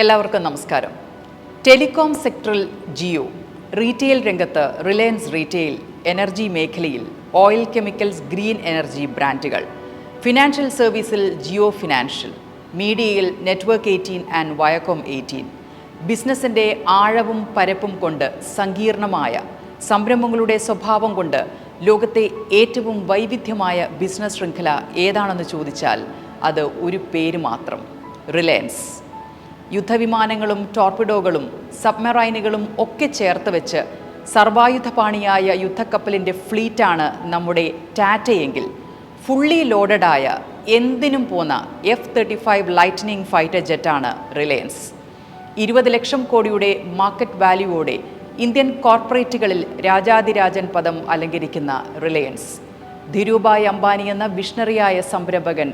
എല്ലാവർക്കും നമസ്കാരം. ടെലികോം സെക്ടറിൽ ജിയോ റീറ്റെയിൽ രംഗത്ത് റിലയൻസ് റീറ്റെയിൽ എനർജി മേഖലയിൽ ഓയിൽ കെമിക്കൽസ് ഗ്രീൻ എനർജി ബ്രാൻഡുകൾ. ഫിനാൻഷ്യൽ സർവീസിൽ ജിയോ ഫിനാൻഷ്യൽ മീഡിയയിൽ network eighteen and Viacom eighteen. ബിസിനസിന്റെ ആഴവും പരപ്പും കൊണ്ട് സങ്കീർണമായ സംരംഭങ്ങളുടെ സ്വഭാവം കൊണ്ട് ലോകത്തെ ഏറ്റവും വൈവിധ്യമായ ബിസിനസ് ശൃംഖല ഏതാണെന്ന് ചോദിച്ചാൽ അത് ഒരു പേര് മാത്രം റിലയൻസ്. യുദ്ധവിമാനങ്ങളും ടോർപിഡോകളും സബ്മറൈനുകളും ഒക്കെ ചേർത്ത് വെച്ച് സർവായുധപാണിയായ യുദ്ധക്കപ്പലിന്റെ ഫ്ലീറ്റാണ് നമ്മുടെ ടാറ്റയെങ്കിൽ ഫുള്ളി ലോഡഡായ എന്തിനും പോന്ന F thirty five lightning fighter ജെറ്റാണ് Reliance. ഇരുപത് ലക്ഷം കോടിയുടെ മാർക്കറ്റ് വാല്യൂവോടെ ഇന്ത്യൻ കോർപ്പറേറ്റുകളിൽ രാജാതിരാജൻ പദം അലങ്കരിക്കുന്ന റിലയൻസ്. ധീരുഭായ് അംബാനി എന്ന വിഷണറിയായ സംരംഭകൻ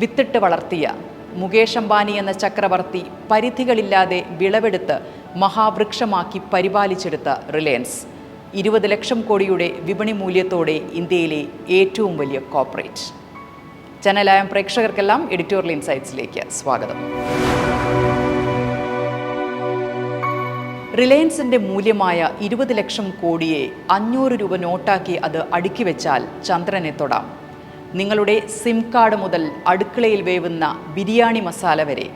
വിത്തിട്ട് വളർത്തിയ മുകേഷ് അംബാനി എന്ന ചക്രവർത്തി പരിധികളില്ലാതെ വിളവെടുത്ത് മഹാവൃക്ഷമാക്കി പരിപാലിച്ചെടുത്ത റിലയൻസ്. ഇരുപത് ലക്ഷം കോടിയുടെ വിപണി മൂല്യത്തോടെ ഇന്ത്യയിലെ ഏറ്റവും വലിയ കോർപ്പറേറ്റ്. ചാനലായ പ്രേക്ഷകർക്കെല്ലാം എഡിറ്റോറിയൽ ഇൻസൈറ്റ്സിലേക്ക് സ്വാഗതം. റിലയൻസിന്റെ മൂല്യമായ ഇരുപത് ലക്ഷം കോടിയെ അഞ്ഞൂറ് രൂപ നോട്ടാക്കി അത് അടുക്കി വെച്ചാൽ ചന്ദ്രനെ തൊടാം. നിങ്ങളുടെ സിം കാർഡ് മുതൽ അടുക്കളയിൽ വേവുന്ന ബിരിയാണി മസാല വരെ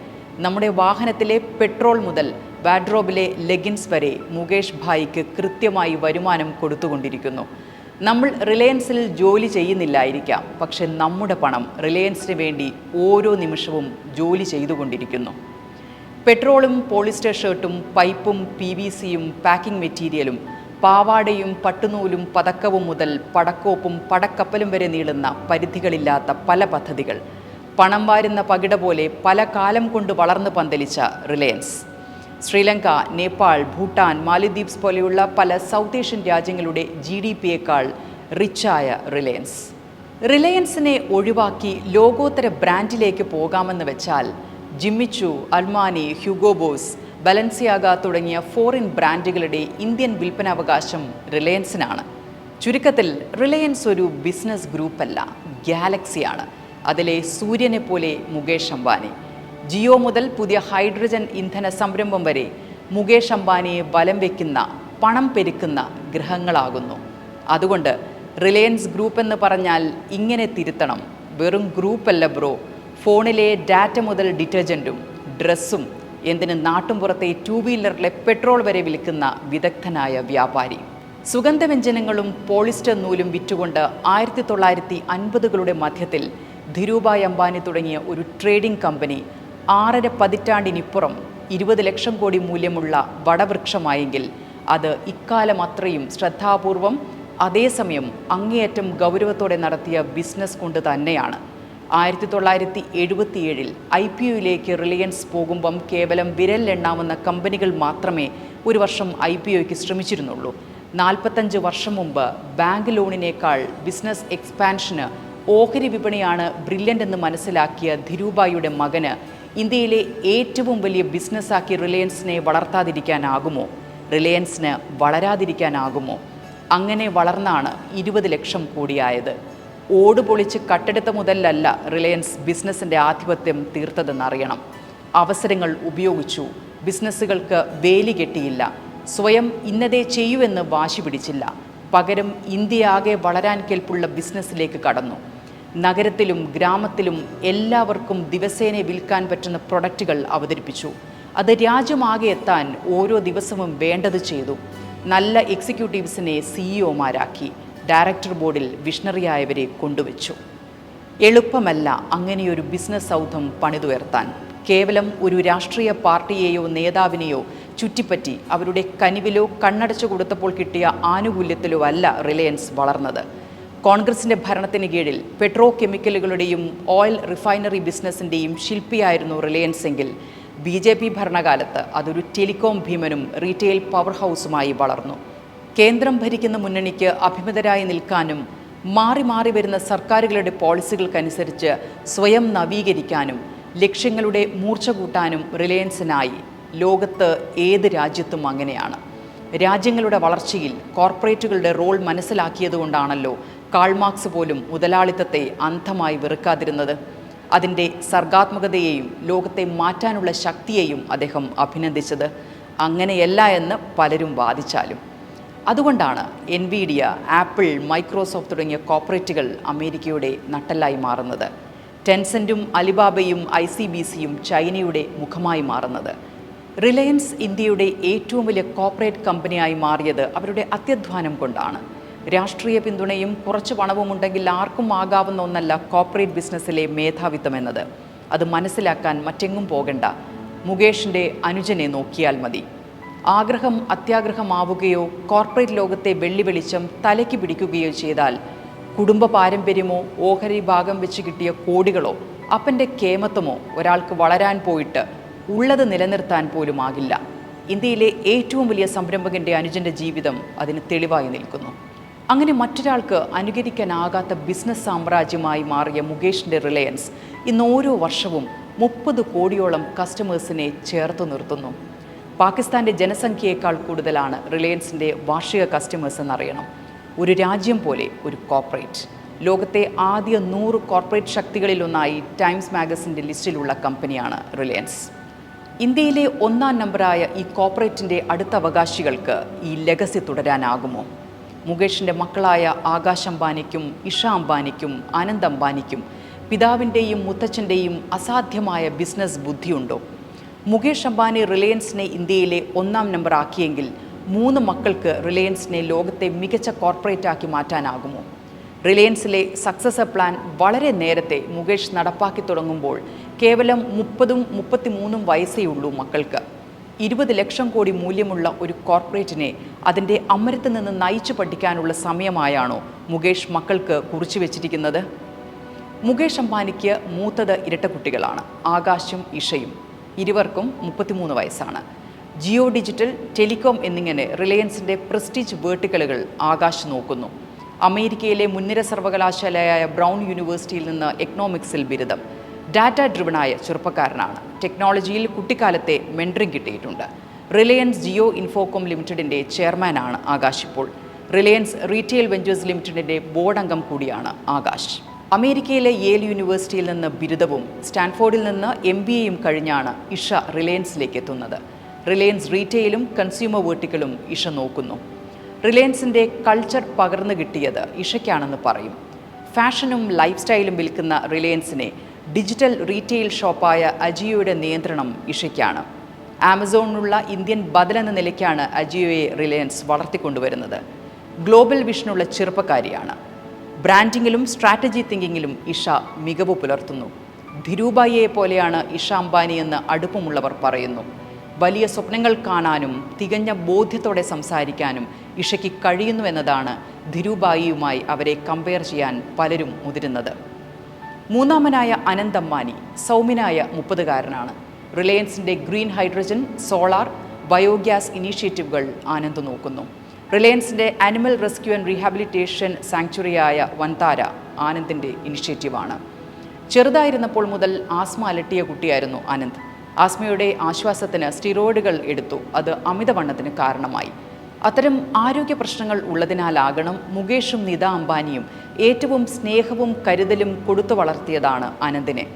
നമ്മുടെ വാഹനത്തിലെ പെട്രോൾ മുതൽ വാഡ്രോബിലെ ലെഗിൻസ് വരെ മുകേഷ് ഭായിക്ക് കൃത്യമായി വരുമാനം കൊടുത്തുകൊണ്ടിരിക്കുന്നു. നമ്മൾ റിലയൻസിൽ ജോലി ചെയ്യുന്നില്ലായിരിക്കാം പക്ഷെ നമ്മുടെ പണം റിലയൻസിന് വേണ്ടി ഓരോ നിമിഷവും ജോലി ചെയ്തുകൊണ്ടിരിക്കുന്നു. പെട്രോളും പോളിസ്റ്റർ ഷർട്ടും പൈപ്പും പി വി സിയും പാക്കിംഗ് മെറ്റീരിയലും പാവാടയും പട്ടുനൂലും പതക്കവും മുതൽ പടക്കോപ്പും പടക്കപ്പലും വരെ നീളുന്ന പരിധികളില്ലാത്ത പല പദ്ധതികൾ. പണം വാരുന്ന പകിട പോലെ പല കാലം കൊണ്ട് വളർന്നു പന്തലിച്ച റിലയൻസ്. ശ്രീലങ്ക നേപ്പാൾ ഭൂട്ടാൻ മാലിദ്വീപ്സ് പോലെയുള്ള പല സൗത്ത് ഏഷ്യൻ രാജ്യങ്ങളുടെ ജി ഡി പിയേക്കാൾ റിച്ചായ റിലയൻസ്. റിലയൻസിനെ ഒഴിവാക്കി ലോകോത്തര ബ്രാൻഡിലേക്ക് പോകാമെന്ന് വെച്ചാൽ ജിമ്മിച്ചു അൽമാനി ഹ്യൂഗോ ബോസ് ബലൻസിയാഗ തുടങ്ങിയ ഫോറിൻ ബ്രാൻഡുകളുടെ ഇന്ത്യൻ വിൽപ്പനാവകാശം റിലയൻസിനാണ് ചുരുക്കത്തിൽ റിലയൻസ് ഒരു ബിസിനസ് ഗ്രൂപ്പല്ല ഗാലക്സിയാണ് അതിലെ സൂര്യനെ പോലെ മുകേഷ് അംബാനി. ജിയോ മുതൽ പുതിയ ഹൈഡ്രജൻ ഇന്ധന സംരംഭം വരെ മുകേഷ് അംബാനിയെ ബലം വയ്ക്കുന്ന പണം പെരുക്കുന്ന ഗ്രഹങ്ങളാകുന്നു. അതുകൊണ്ട് റിലയൻസ് ഗ്രൂപ്പ് എന്ന് പറഞ്ഞാൽ ഇങ്ങനെ തിരുത്തണം. വെറും ഗ്രൂപ്പല്ല ബ്രോ. ഫോണിലെ ഡാറ്റ മുതൽ ഡിറ്റർജന്റും ഡ്രസ്സും എന്തിന് നാട്ടുംപുറത്തെ ടൂ വീലറിലെ പെട്രോൾ വരെ വിൽക്കുന്ന വിദഗ്ധനായ വ്യാപാരി. സുഗന്ധവ്യഞ്ജനങ്ങളും പോളിസ്റ്റർ നൂലും വിറ്റുകൊണ്ട് ആയിരത്തി തൊള്ളായിരത്തി അൻപതുകളുടെ മധ്യത്തിൽ ധിരൂഭായ് അംബാനി തുടങ്ങിയ ഒരു ട്രേഡിംഗ് കമ്പനി ആറര പതിറ്റാണ്ടിനിപ്പുറം ഇരുപത് ലക്ഷം കോടി മൂല്യമുള്ള വടവൃക്ഷമായെങ്കിൽ അത് ഇക്കാലം അത്രയും ശ്രദ്ധാപൂർവം അതേസമയം അങ്ങേയറ്റം ഗൗരവത്തോടെ നടത്തിയ ബിസിനസ് കൊണ്ട് തന്നെയാണ്. ആയിരത്തി തൊള്ളായിരത്തി എഴുപത്തിയേഴിൽ ഐ പി ഒയിലേക്ക് റിലയൻസ് പോകുമ്പം കേവലം വിരലിലെണ്ണാവുന്ന കമ്പനികൾ മാത്രമേ ഒരു വർഷം ഐ പി ഒയ്ക്ക് ശ്രമിച്ചിരുന്നുള്ളൂ. നാൽപ്പത്തഞ്ച് വർഷം മുമ്പ് ബാങ്ക് ലോണിനേക്കാൾ ബിസിനസ് എക്സ്പാൻഷന് ഓഹരി വിപണിയാണ് ബ്രില്യന്റ് എന്ന് മനസ്സിലാക്കിയ ധിരൂബായിയുടെ മകന് ഇന്ത്യയിലെ ഏറ്റവും വലിയ ബിസിനസ്സാക്കി റിലയൻസിനെ വളർത്താതിരിക്കാനാകുമോ? റിലയൻസിന് വളരാതിരിക്കാനാകുമോ? അങ്ങനെ വളർന്നാണ് ഇരുപത് ലക്ഷം കോടിയായത്. ഓട് പൊളിച്ച് കട്ടെടുത്ത മുതലല്ല റിലയൻസ് ബിസിനസ്സിന്റെ ആധിപത്യം തീർത്തതെന്നറിയണം അവസരങ്ങൾ ഉപയോഗിച്ചു. ബിസിനസ്സുകൾക്ക് വേലി കെട്ടിയില്ല. സ്വയം ഇന്നതേ ചെയ്യുമെന്ന് വാശി പിടിച്ചില്ല. പകരം ഇന്ത്യയാകെ വളരാൻ കേൾപ്പുള്ള ബിസിനസ്സിലേക്ക് കടന്നു. നഗരത്തിലും ഗ്രാമത്തിലും എല്ലാവർക്കും ദിവസേന വിൽക്കാൻ പറ്റുന്ന പ്രൊഡക്റ്റുകൾ അവതരിപ്പിച്ചു. അത് രാജ്യമാകെ എത്താൻ ഓരോ ദിവസവും വേണ്ടത് ചെയ്തു. നല്ല എക്സിക്യൂട്ടീവ്സിനെ സിഇഒമാരാക്കി ഡയറക്ടർ ബോർഡിൽ വിഷണറിയായവരെ കൊണ്ടുവച്ചു. എളുപ്പമല്ല അങ്ങനെയൊരു ബിസിനസ് സൗധം പണിതുയർത്താൻ. കേവലം ഒരു രാഷ്ട്രീയ പാർട്ടിയെയോ നേതാവിനെയോ ചുറ്റിപ്പറ്റി അവരുടെ കനിവിലോ കണ്ണടച്ചു കൊടുത്തപ്പോൾ കിട്ടിയ ആനുകൂല്യത്തിലോ അല്ല റിലയൻസ് വളർന്നത്. കോൺഗ്രസിന്റെ ഭരണത്തിന് കീഴിൽ പെട്രോ കെമിക്കലുകളുടെയും ഓയിൽ റിഫൈനറി ബിസിനസ്സിന്റെയും ശില്പിയായിരുന്നു റിലയൻസ് എങ്കിൽ ബി ജെ പി ഭരണകാലത്ത് അതൊരു ടെലികോം ഭീമനും റീറ്റെയിൽ പവർ ഹൗസുമായി വളർന്നു. കേന്ദ്രം ഭരിക്കുന്ന മുന്നണിക്ക് അഭിമതരായി നിൽക്കാനും മാറി മാറി വരുന്ന സർക്കാരുകളുടെ പോളിസികൾക്കനുസരിച്ച് സ്വയം നവീകരിക്കാനും ലക്ഷ്യങ്ങളുടെ മൂർച്ച കൂട്ടാനും റിലയൻസിനായി ലോകത്ത് ഏത് രാജ്യത്തും അങ്ങനെയാണ്. രാജ്യങ്ങളുടെ വളർച്ചയിൽ കോർപ്പറേറ്റുകളുടെ റോൾ മനസ്സിലാക്കിയതുകൊണ്ടാണല്ലോ കാൾമാർക്സ് പോലും മുതലാളിത്തത്തെ അന്ധമായി വെറുക്കാതിരുന്നത്. അതിന്റെ സർഗാത്മകതയെയും ലോകത്തെ മാറ്റാനുള്ള ശക്തിയെയും അദ്ദേഹം അഭിനന്ദിച്ചത്. അങ്ങനെയല്ല എന്ന് പലരും വാദിച്ചാലും. അതുകൊണ്ടാണ് എൻവിഡിയ ആപ്പിൾ മൈക്രോസോഫ്റ്റ് തുടങ്ങിയ കോർപ്പറേറ്റുകൾ അമേരിക്കയുടെ നട്ടല്ലായി മാറുന്നത്. ടെൻസെന്റും അലിബാബയും ഐ സി ബി സിയും ചൈനയുടെ മുഖമായി മാറുന്നത്. റിലയൻസ് ഇന്ത്യയുടെ ഏറ്റവും വലിയ കോർപ്പറേറ്റ് കമ്പനിയായി മാറിയത് അവരുടെ അത്യധ്വാനം കൊണ്ടാണ്. രാഷ്ട്രീയ പിന്തുണയും കുറച്ച് പണവും ഉണ്ടെങ്കിൽ ആർക്കും ആകാവുന്ന ഒന്നല്ല കോർപ്പറേറ്റ് ബിസിനസ്സിലെ മേധാവിത്വം എന്നത് അത് മനസ്സിലാക്കാൻ മറ്റെങ്ങും പോകണ്ട. മുകേഷിന്റെ അനുജനെ നോക്കിയാൽ മതി. ആഗ്രഹം അത്യാഗ്രഹമാവുകയോ കോർപ്പറേറ്റ് ലോകത്തെ വെള്ളി വെളിച്ചം തലയ്ക്ക് പിടിക്കുകയോ ചെയ്താൽ കുടുംബ പാരമ്പര്യമോ ഓഹരി ഭാഗം വെച്ച് കിട്ടിയ കോടികളോ അപ്പന്റെ കേമത്വമോ ഒരാൾക്ക് വളരാൻ പോയിട്ട് ഉള്ളത് നിലനിർത്താൻ പോലും ആകില്ല. ഇന്ത്യയിലെ ഏറ്റവും വലിയ സംരംഭകന്റെ അനുജന്റെ ജീവിതം അതിന് തെളിവായി നിൽക്കുന്നു. അങ്ങനെ മറ്റൊരാൾക്ക് അനുകരിക്കാനാകാത്ത ബിസിനസ് സാമ്രാജ്യമായി മാറിയ മുകേഷിന്റെ റിലയൻസ് ഇന്ന് ഓരോ വർഷവും മുപ്പത് കോടിയോളം കസ്റ്റമേഴ്സിനെ ചേർത്ത് നിർത്തുന്നു. പാകിസ്ഥാന്റെ ജനസംഖ്യയേക്കാൾ കൂടുതലാണ് റിലയൻസിന്റെ വാർഷിക കസ്റ്റമേഴ്സ് എന്നറിയണം. ഒരു രാജ്യം പോലെ ഒരു കോർപ്പറേറ്റ് ലോകത്തെ ആദ്യ നൂറ് കോർപ്പറേറ്റ് ശക്തികളിലൊന്നായി ടൈംസ് മാഗസിന്റെ ലിസ്റ്റിലുള്ള കമ്പനിയാണ് റിലയൻസ്. ഇന്ത്യയിലെ ഒന്നാം നമ്പറായ ഈ കോർപ്പറേറ്റിന്റെ അടുത്ത അവകാശികൾക്ക് ഈ ലെഗസി തുടരാനാകുമോ? മുകേഷിന്റെ മക്കളായ ആകാശ് അംബാനിക്കും ഇഷ അംബാനിക്കും ആനന്ദ് അംബാനിക്കും പിതാവിന്റെയും മുത്തച്ഛന്റെയും അസാധ്യമായ ബിസിനസ് ബുദ്ധിയുണ്ടോ? മുകേഷ് അംബാനി റിലയൻസിനെ ഇന്ത്യയിലെ ഒന്നാം നമ്പർ ആക്കിയെങ്കിൽ മൂന്ന് മക്കൾക്ക് റിലയൻസിനെ ലോകത്തെ മികച്ച കോർപ്പറേറ്റ് ആക്കി മാറ്റാനാകുമോ? റിലയൻസിലെ സക്സസർ പ്ലാൻ വളരെ നേരത്തെ മുകേഷ് നടപ്പാക്കി തുടങ്ങുമ്പോൾ കേവലം മുപ്പതും മുപ്പത്തിമൂന്നും വയസ്സേ ഉള്ളൂ മക്കൾക്ക്. ഇരുപത് ലക്ഷം കോടി മൂല്യമുള്ള ഒരു കോർപ്പറേറ്റിനെ അതിന്റെ അമരത്ത് നിന്ന് നയിച്ചു പഠിക്കാനുള്ള സമയമായാണോ മുകേഷ് മക്കൾക്ക് കുറിച്ചു വെച്ചിരിക്കുന്നത്? മുകേഷ് അംബാനിക്ക് മൂത്തത് ഇരട്ടക്കുട്ടികളാണ്. ആകാശും ഇഷയും. ഇരുവർക്കും മുപ്പത്തിമൂന്ന് വയസ്സാണ്. ജിയോ ഡിജിറ്റൽ ടെലികോം എന്നിങ്ങനെ റിലയൻസിന്റെ പ്രസ്റ്റീജ് വേർട്ടിക്കലുകൾ ആകാശ് നോക്കുന്നു. അമേരിക്കയിലെ മുൻനിര സർവകലാശാലയായ ബ്രൗൺ യൂണിവേഴ്സിറ്റിയിൽ നിന്ന് എക്കണോമിക്സിൽ ബിരുദം. ഡാറ്റ ഡ്രിവണായ ചെറുപ്പക്കാരനാണ്. ടെക്നോളജിയിൽ കുട്ടിക്കാലത്തെ മെൻഡറിംഗ് കിട്ടിയിട്ടുണ്ട്. റിലയൻസ് ജിയോ ഇൻഫോകോം ലിമിറ്റഡിന്റെ ചെയർമാനാണ് ആകാശ് ഇപ്പോൾ. റിലയൻസ് റീറ്റെയിൽ വെഞ്ചേഴ്സ് ലിമിറ്റഡിന്റെ ബോർഡ് അംഗം കൂടിയാണ് ആകാശ്. അമേരിക്കയിലെ യേൽ യൂണിവേഴ്സിറ്റിയിൽ നിന്ന് ബിരുദവും സ്റ്റാൻഫോർഡിൽ നിന്ന് എം ബി എയും കഴിഞ്ഞാണ് ഇഷ റിലയൻസിലേക്ക് എത്തുന്നത്. റിലയൻസ് റീറ്റെയിലും കൺസ്യൂമർ വേർട്ടിക്കലും ഇഷ നോക്കുന്നു. റിലയൻസിന്റെ കൾച്ചർ പകർന്നു കിട്ടിയത് ഇഷയ്ക്കാണെന്ന് പറയും. ഫാഷനും ലൈഫ് സ്റ്റൈലും വിൽക്കുന്ന റിലയൻസിനെ ഡിജിറ്റൽ റീറ്റെയിൽ ഷോപ്പായ അജിയോയുടെ നിയന്ത്രണം ഇഷയ്ക്കാണ്. ആമസോണിനുള്ള ഇന്ത്യൻ ബദലെന്ന നിലയ്ക്കാണ് അജിയോയെ റിലയൻസ് വളർത്തിക്കൊണ്ടുവരുന്നത്. ഗ്ലോബൽ വിഷനുള്ള ചെറുപ്പക്കാരിയാണ്. ബ്രാൻഡിങ്ങിലും സ്ട്രാറ്റജി തിങ്കിങ്ങിലും ഇഷ മികവ് പുലർത്തുന്നു. ധിരൂബായിയെ പോലെയാണ് ഇഷ അംബാനി എന്ന് അടുപ്പമുള്ളവർ പറയുന്നു. വലിയ സ്വപ്നങ്ങൾ കാണാനും തികഞ്ഞ ബോധ്യത്തോടെ സംസാരിക്കാനും ഇഷയ്ക്ക് കഴിയുന്നു എന്നതാണ് ധിരൂബായിയുമായി അവരെ കമ്പയർ ചെയ്യാൻ പലരും മുതിരുന്നത്. മൂന്നാമനായ അനന്ത് അംബാനി സൗമ്യനായ മുപ്പതുകാരനാണ്. റിലയൻസിന്റെ ഗ്രീൻ ഹൈഡ്രജൻ സോളാർ ബയോഗ്യാസ് ഇനീഷ്യേറ്റീവുകൾ ആനന്ദ് നോക്കുന്നു. റിലയൻസിന്റെ ആനിമൽ റെസ്ക്യൂ ആൻഡ് റീഹാബിലിറ്റേഷൻ സാങ്ച്വറിയായ വൻതാര ആനന്ദിന്റെ ഇനിഷ്യേറ്റീവാണ്. ചെറുതായിരുന്നപ്പോൾ മുതൽ ആസ്മ അലട്ടിയ കുട്ടിയായിരുന്നു ആനന്ദ്. ആസ്മയുടെ ആശ്വാസത്തിന് സ്റ്റിറോയിഡുകൾ എടുത്തു. അത് അമിതവണ്ണത്തിന് കാരണമായി. അത്തരം ആരോഗ്യ പ്രശ്നങ്ങൾ ഉള്ളതിനാലാകണം മുകേഷും നിത അംബാനിയും ഏറ്റവും സ്നേഹവും കരുതലും കൊടുത്തു വളർത്തിയതാണ് അനന്തിനെ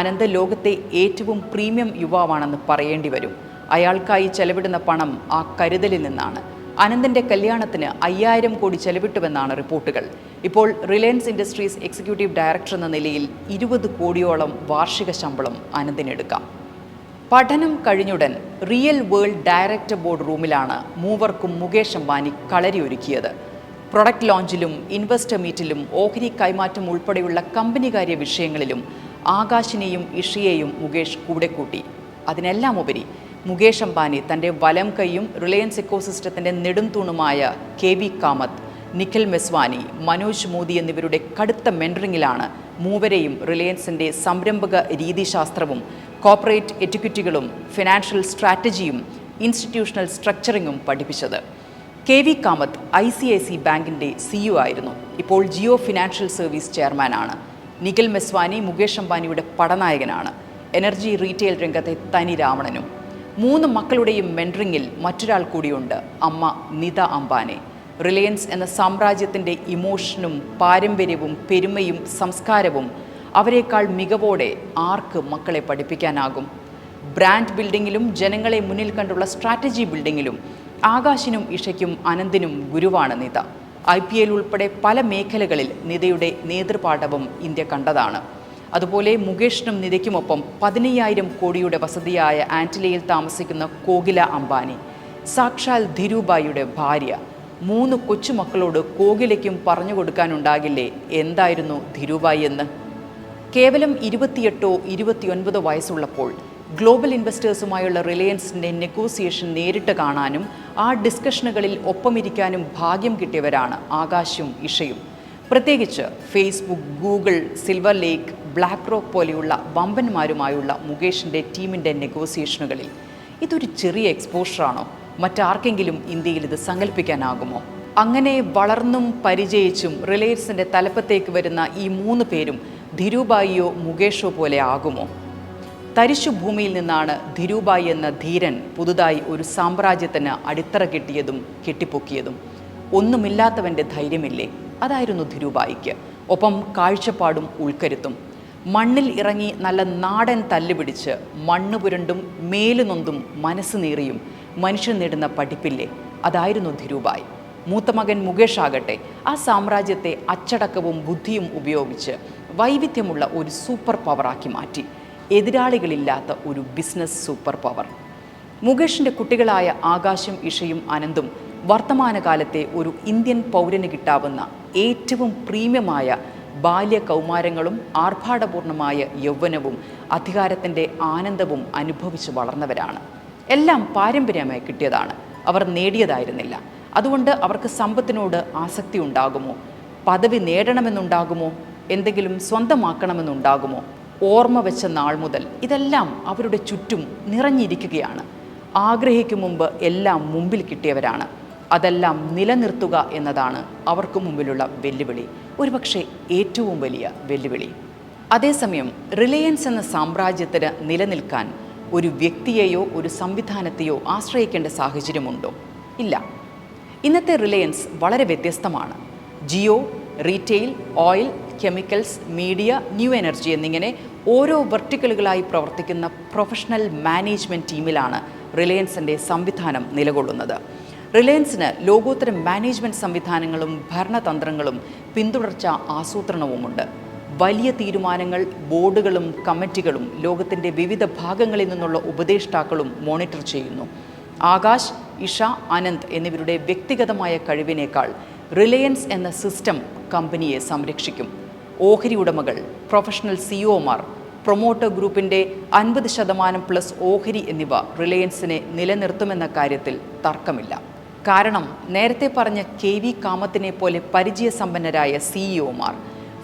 അനന്ത് ലോകത്തെ ഏറ്റവും പ്രീമിയം യുവാവാണെന്ന് പറയേണ്ടി വരും അയാൾക്കായി ചെലവിടുന്ന പണം ആ കരുതലിൽ നിന്നാണ്. അനന്തിന്റെ കല്യാണത്തിന് അയ്യായിരം കോടി ചെലവിട്ടുവെന്നാണ് റിപ്പോർട്ടുകൾ. ഇപ്പോൾ റിലയൻസ് ഇൻഡസ്ട്രീസ് എക്സിക്യൂട്ടീവ് ഡയറക്ടർ എന്ന നിലയിൽ ഇരുപത് കോടിയോളം വാർഷിക ശമ്പളം അനന്തിനെടുക്കാം. പഠനം കഴിഞ്ഞുടൻ റിയൽ വേൾഡ് ഡയറക്ടർ ബോർഡ് റൂമിലാണ് മൂവർക്കും മുകേഷ് അംബാനി കളരിയൊരുക്കിയത്. പ്രൊഡക്റ്റ് ലോഞ്ചിലും ഇൻവെസ്റ്റർ മീറ്റിലും ഓഹരി കൈമാറ്റം ഉൾപ്പെടെയുള്ള കമ്പനികാര്യ വിഷയങ്ങളിലും ആകാശിനെയും ഇഷിയെയും മുകേഷ് കൂടെ കൂട്ടി. അതിനെല്ലാം ഉപരി മുകേഷ് അംബാനി തന്റെ വലം കൈയും റിലയൻസ് ഇക്കോസിസ്റ്റത്തിന്റെ നെടുംതൂണുമായ കെ വി കാമത്ത് നിഖിൽ മെസ്വാനി മനോജ് മോദി എന്നിവരുടെ കടുത്ത മെൻറിങ്ങിലാണ് മൂവരെയും റിലയൻസിന്റെ സംരംഭക രീതിശാസ്ത്രവും കോർപ്പറേറ്റ് എറ്റിക്വിറ്റികളും ഫിനാൻഷ്യൽ സ്ട്രാറ്റജിയും ഇൻസ്റ്റിറ്റ്യൂഷണൽ സ്ട്രക്ചറിങ്ങും പഠിപ്പിച്ചത്. K V Kamath I C I C ബാങ്കിന്റെ സിഇഒ ആയിരുന്നു. ഇപ്പോൾ ജിയോ ഫിനാൻഷ്യൽ സർവീസ് ചെയർമാനാണ് നിഖിൽ മെസ്വാനി മുകേഷ് അംബാനിയുടെ പടനായകനാണ്. എനർജി റീറ്റെയിൽ രംഗത്തെ തനി രാവണനും മൂന്ന് മക്കളുടെയും മെന്ററിങ്ങിൽ മറ്റൊരാൾ കൂടിയുണ്ട് അമ്മ നിത അംബാനെ. റിലയൻസ് എന്ന സാമ്രാജ്യത്തിന്റെ ഇമോഷനും പാരമ്പര്യവും പെരുമയും സംസ്കാരവും അവരെക്കാൾ മികവോടെ ആർക്ക് മക്കളെ പഠിപ്പിക്കാനാകും? ബ്രാൻഡ് ബിൽഡിങ്ങിലും ജനങ്ങളെ മുന്നിൽ കണ്ടുള്ള സ്ട്രാറ്റജി ബിൽഡിങ്ങിലും ആകാശിനും ഇഷയ്ക്കും അനന്തിനും ഗുരുവാണ് നിത. ഐ പി എൽ ഉൾപ്പെടെ പല മേഖലകളിൽ നിതയുടെ നേതൃപാഠവും ഇന്ത്യ കണ്ടതാണ്. അതുപോലെ മുകേഷിനും നിതയ്ക്കുമൊപ്പം പതിനയ്യായിരം കോടിയുടെ വസതിയായ ആന്റിലയിൽ താമസിക്കുന്ന കോകില അംബാനി. സാക്ഷാൽ ധിരുബായിയുടെ ഭാര്യ. മൂന്ന് കൊച്ചുമക്കളോട് കോകിലയ്ക്കും പറഞ്ഞു കൊടുക്കാനുണ്ടാകില്ലേ? എന്തായിരുന്നു ധിരുബായി എന്ന്? കേവലം ഇരുപത്തിയെട്ടോ ഇരുപത്തിയൊൻപതോ വയസ്സുള്ളപ്പോൾ ഗ്ലോബൽ ഇൻവെസ്റ്റേഴ്സുമായുള്ള റിലയൻസിന്റെ നെഗോസിയേഷൻ നേരിട്ട് കാണാനും ആ ഡിസ്കഷനുകളിൽ ഒപ്പമിരിക്കാനും ഭാഗ്യം കിട്ടിയവരാണ് ആകാശും ഇഷയും. പ്രത്യേകിച്ച് Facebook Google Silver Lake BlackRock പോലെയുള്ള വമ്പന്മാരുമായുള്ള മുകേഷിന്റെ ടീമിന്റെ നെഗോസിയേഷനുകളിൽ ഇതൊരു ചെറിയ എക്സ്പോഷറാണോ? മറ്റാർക്കെങ്കിലും ഇന്ത്യയിൽ ഇത് സങ്കല്പിക്കാനാകുമോ? അങ്ങനെ വളർന്നും പരിചയിച്ചും റിലയൻസിന്റെ തലപ്പത്തേക്ക് വരുന്ന ഈ മൂന്ന് പേരും ധിരുബായിയോ മുകേഷോ പോലെ ആകുമോ? തരിശു ഭൂമിയിൽ നിന്നാണ് ധിരുബായി എന്ന ധീരൻ പുതുതായി ഒരു സാമ്രാജ്യത്തിന് അടിത്തറ കിട്ടിയതും കെട്ടിപ്പൊക്കിയതും. ഒന്നുമില്ലാത്തവന്റെ ധൈര്യമില്ലേ? അതായിരുന്നു ധിരുബായിക്ക്. ഒപ്പം കാഴ്ചപ്പാടും ഉൾക്കരുത്തും. മണ്ണിൽ ഇറങ്ങി നല്ല നാടൻ തല്ലുപിടിച്ച് മണ്ണ് പുരണ്ടും മേലുനൊന്തും മനസ്സ് നേറിയും മനുഷ്യൻ നേടുന്ന പഠിപ്പില്ലേ? അതായിരുന്നു ധിരുബായ്. മൂത്ത മകൻ മുകേഷ് ആകട്ടെ ആ സാമ്രാജ്യത്തെ അച്ചടക്കവും ബുദ്ധിയും ഉപയോഗിച്ച് വൈവിധ്യമുള്ള ഒരു സൂപ്പർ പവറാക്കി മാറ്റി. എതിരാളികളില്ലാത്ത ഒരു ബിസിനസ് സൂപ്പർ പവർ. മുകേഷിന്റെ കുട്ടികളായ ആകാശം ഇഷയും അനന്തും വർത്തമാനകാലത്തെ ഒരു ഇന്ത്യൻ പൗരന് കിട്ടാവുന്ന ഏറ്റവും പ്രീമിയമായ ബാല്യ കൗമാരങ്ങളും ആർഭാടപൂർണമായ യൗവനവും അധികാരത്തിന്റെ ആനന്ദവും അനുഭവിച്ച് വളർന്നവരാണ്. എല്ലാം പാരമ്പര്യമായി കിട്ടിയതാണ്. അവർ നേടിയതായിരുന്നില്ല. അതുകൊണ്ട് അവർക്ക് സമ്പത്തിനോട് ആസക്തി ഉണ്ടാകുമോ? പദവി നേടണമെന്നുണ്ടാകുമോ? എന്തെങ്കിലും സ്വന്തമാക്കണമെന്നുണ്ടാകുമോ? ഓർമ്മ വെച്ച നാൾ മുതൽ ഇതെല്ലാം അവരുടെ ചുറ്റും നിറഞ്ഞിരിക്കുകയാണ്. ആഗ്രഹിക്കും മുമ്പ് എല്ലാം മുമ്പിൽ കിട്ടിയവരാണ്. അതെല്ലാം നിലനിർത്തുക എന്നതാണ് അവർക്ക് മുമ്പിലുള്ള വെല്ലുവിളി. ഒരുപക്ഷെ ഏറ്റവും വലിയ വെല്ലുവിളി. അതേസമയം റിലയൻസ് എന്ന സാമ്രാജ്യത്തിന് നിലനിൽക്കാൻ ഒരു വ്യക്തിയെയോ ഒരു സംവിധാനത്തെയോ ആശ്രയിക്കേണ്ട സാഹചര്യമുണ്ടോ? ഇല്ല. ഇന്നത്തെ റിലയൻസ് വളരെ വ്യത്യസ്തമാണ്. Jio retail oil chemicals media new energy എന്നിങ്ങനെ ഓരോ വെർട്ടിക്കലുകളായി പ്രവർത്തിക്കുന്ന പ്രൊഫഷണൽ മാനേജ്മെന്റ് ടീമിലാണ് റിലയൻസിന്റെ സംവിധാനം നിലകൊള്ളുന്നത്. റിലയൻസിന് ലോകോത്തര മാനേജ്മെന്റ് സംവിധാനങ്ങളും ഭരണതന്ത്രങ്ങളും പിന്തുടർച്ച ആസൂത്രണവുമുണ്ട്. വലിയ തീരുമാനങ്ങൾ ബോർഡുകളും കമ്മിറ്റികളും ലോകത്തിന്റെ വിവിധ ഭാഗങ്ങളിൽ നിന്നുള്ള ഉപദേഷ്ടാക്കളും മോണിറ്റർ ചെയ്യുന്നു. ആകാശ് ഇഷ അനന്ത് എന്നിവരുടെ വ്യക്തിഗതമായ കഴിവിനേക്കാൾ റിലയൻസ് എന്ന സിസ്റ്റം കമ്പനിയെ സംരക്ഷിക്കും. ഓഹരി ഉടമകൾ പ്രൊഫഷണൽ സിഇഒമാർ പ്രൊമോട്ടർ ഗ്രൂപ്പിന്റെ അൻപത് ശതമാനം പ്ലസ് ഓഹരി എന്നിവ റിലയൻസിനെ നിലനിർത്തുമെന്ന കാര്യത്തിൽ തർക്കമില്ല. കാരണം നേരത്തെ പറഞ്ഞ കെ വി കാമത്തിനെ പോലെ പരിചയസമ്പന്നരായ സിഇഒമാർ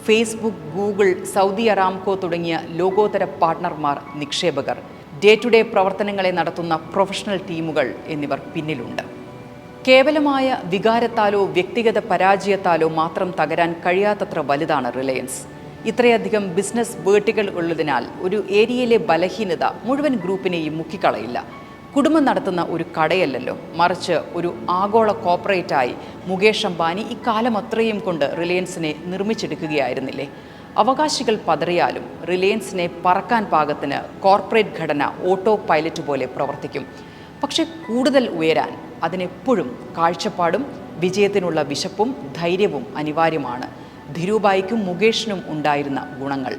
ഫേസ്ബുക്ക് ഗൂഗിൾ സൗദി അറാംകോ തുടങ്ങിയ ലോകോത്തര പാർട്ണർമാർ നിക്ഷേപകർ ഡേ ടു ഡേ പ്രവർത്തനങ്ങളെ നടത്തുന്ന പ്രൊഫഷണൽ ടീമുകൾ എന്നിവർ പിന്നിലുണ്ട്. കേവലമായ വികാരത്താലോ വ്യക്തിഗത പരാജയത്താലോ മാത്രം തകരാൻ കഴിയാത്തത്ര വലുതാണ് റിലയൻസ്. ഇത്രയധികം ബിസിനസ് വേർട്ടികൾ ഉള്ളതിനാൽ ഒരു ഏരിയയിലെ ബലഹീനത മുഴുവൻ ഗ്രൂപ്പിനെയും മുക്കിക്കളയില്ല. കുടുംബം നടത്തുന്ന ഒരു കടയല്ലല്ലോ. മറിച്ച് ഒരു ആഗോള കോർപ്പറേറ്റായി മുകേഷ് അംബാനി ഇക്കാലം അത്രയും കൊണ്ട് റിലയൻസിനെ നിർമ്മിച്ചെടുക്കുകയായിരുന്നില്ലേ? അവകാശികൾ പതറിയാലും റിലയൻസിനെ പറക്കാൻ പാകത്തിന് കോർപ്പറേറ്റ് ഘടന ഓട്ടോ പൈലറ്റ് പോലെ പ്രവർത്തിക്കും. പക്ഷെ കൂടുതൽ ഉയരാൻ അതിനെപ്പോഴും കാഴ്ചപ്പാടും വിജയത്തിനുള്ള വിശപ്പും ധൈര്യവും അനിവാര്യമാണ്. ധിരുബായിക്കും മുകേഷിനും ഉണ്ടായിരുന്ന ഗുണങ്ങൾ.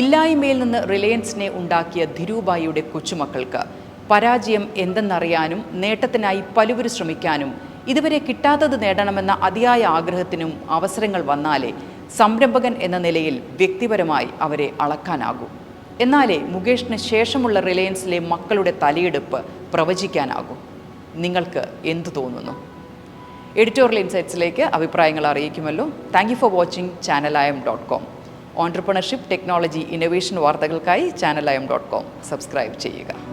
ഇല്ലായ്മയിൽ നിന്ന് റിലയൻസിനെ ഉണ്ടാക്കിയ ധിരുബായിയുടെ കൊച്ചുമക്കൾക്ക് പരാജയം എന്തെന്നറിയാനും നേട്ടത്തിനായി പലവരും ശ്രമിക്കാനും ഇതുവരെ കിട്ടാത്തത് നേടണമെന്ന അതിയായ ആഗ്രഹത്തിനും അവസരങ്ങൾ വന്നാലേ സംരംഭകൻ എന്ന നിലയിൽ വ്യക്തിപരമായി അവരെ അളക്കാനാകൂ. എന്നാലേ മുകേഷിന് ശേഷമുള്ള റിലയൻസിലെ മക്കളുടെ തലയെടുപ്പ് പ്രവചിക്കാനാകൂ. നിങ്ങൾക്ക് എന്തു തോന്നുന്നു? എഡിറ്റോറിയൽ ഇൻസൈറ്റ്സിലേക്ക് അഭിപ്രായങ്ങൾ അറിയിക്കുമല്ലോ. Thank you for watching M dot com entrepreneurship technology innovation വാർത്തകൾക്കായി എം ഡോട്ട് കോം സബ്സ്ക്രൈബ് ചെയ്യുക.